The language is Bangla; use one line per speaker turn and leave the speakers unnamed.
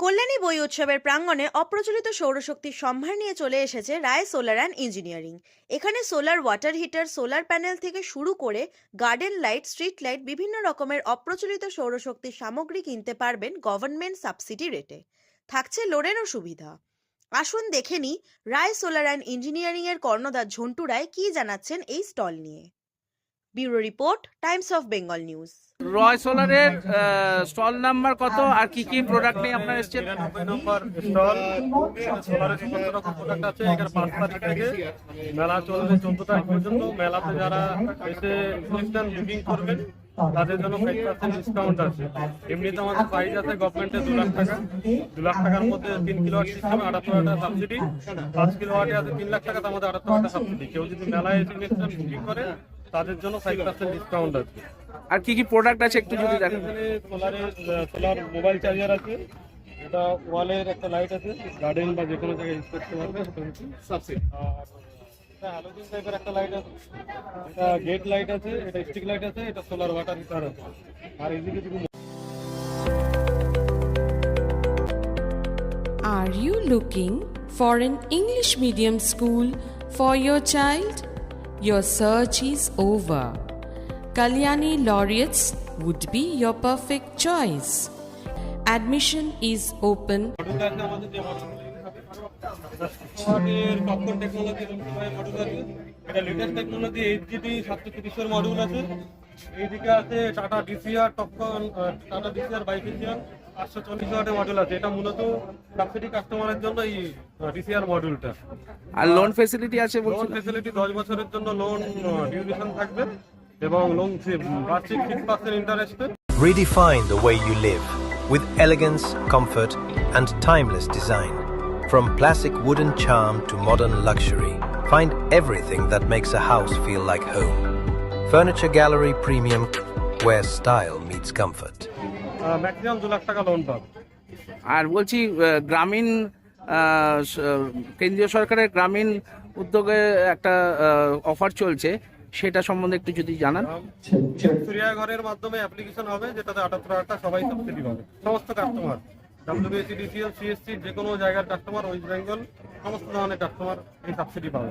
কল্যাণী বই উৎসবের প্রাঙ্গণে অপ্রচলিত সৌরশক্তির সম্ভার নিয়ে চলে এসেছে রায় সোলার অ্যান্ড ইঞ্জিনিয়ারিং। এখানে solar water heater, solar panel থেকে শুরু করে গার্ডেন লাইট, স্ট্রিট লাইট, বিভিন্ন রকমের অপ্রচলিত সৌরশক্তির সামগ্রী কিনতে পারবেন গভর্নমেন্ট সাবসিডি রেটে। থাকছে লোনেরও সুবিধা। আসুন দেখে নিই রায় সোলার অ্যান্ড ইঞ্জিনিয়ারিং এর কর্ণধার ঝন্টু রায় কি জানাচ্ছেন এই স্টল নিয়ে। Bureau report Times of Bengal news.
Roy সোলারের stall number কত? আর কি কি প্রোডাক্ট নিয়ে আপনারা এসেছেন?
নম্বর স্টল সোলারের সমস্ত রকম প্রোডাক্ট আছে এখানে পাঁচ তারিখ থেকে মেলা চলবে চোদ্দ তারিখ পর্যন্ত। মেলাতে যারা এসে ইনস্ট্যান্ট বুকিং করবেন তাদের জন্য ফাইভ পার্সেন্ট ডিসকাউন্ট আছে। এমনিতে আমাদের প্রাইস আছে গভর্নমেন্টের দু লাখ টাকা। দু লাখ টাকার মধ্যে তিন কিলো ওয়াট সিস্টেমে আটাত্তর টাকা সাবসিডি পাঁচ কিলো ওয়াটে আছে তিন লাখ টাকা মধ্যে আটাত্তর টাকা সাবসিডি কেউ যদি মেলায় এসে বুকিং করে তাদের জন্য ফাইভ পার্সেন্ট ডিসকাউন্ট আছে।
আর কি কি প্রোডাক্ট আছে একটু যদি দেখেন।
সোলারের সোলার মোবাইল চার্জার আছে এটা ওয়ালের একটা লাইট আছে গার্ডেন বা যে কোনো জায়গায় ইউজ করতে পারবে সাবসিডি এটা হ্যালোজেন টাইপের একটা লাইট আছে এটা গেট লাইট আছে এটা স্টিক লাইট আছে এটা সোলার ওয়াটার হিটার আছে। আর এদিকে যদি
Are you looking for an English medium school for your child? Your search is over. Kalyani Laureates would be your perfect choice. Admission is open
model আছে আমাদের যে মডেল পপকর্ন টেকনোলজি মডেল আছে এটা লেটেস্ট টেকনোলজি এইট জিবি সাতশো তিরিশের মডিউল আছে এইদিকে আছে Tata DCR Topcon Tata DCR bifacial পাঁচশো চল্লিশ ওয়াটের মডেল আছে এটা মূলত সাবসিডি কাস্টমারের জন্য এই ডিসিআর মডিউলটা
আর লোন ফেসিলিটি আছে
লোন
বলছেন
ফেসিলিটি দশ বছরের জন্য লোন ডিউরেশন থাকবে এবং লোন বার্ষিক সিক্স পার্সেন্ট ইন্টারেস্টে
Redefine the way you live with elegance, comfort, and timeless design. From classic wooden charm to modern luxury, find everything that makes a house feel like home. Furniture Gallery Premium, where style meets comfort.
Maximum দু লাখ টাকা লোন পাবে।
আর বলছি গ্রামীণ কেন্দ্রীয় সরকারের গ্রামীণ উদ্যোগে একটা অফার চলছে সেটা সম্বন্ধে একটু যদি জানান।
সূর্যাঘরের মাধ্যমে অ্যাপ্লিকেশন হবে যেটাতে আটাত্তর হাজার টাকা সবাই সাবসিডি পাবে। সমস্ত কাস্টমার ডাব্লিউবিএসি ডিসিএল সিএসসি যে কোনো জায়গার কাস্টমার ওয়েস্ট বেঙ্গল সমস্ত ধরনের কাস্টমার এই সাবসিডি পাবে।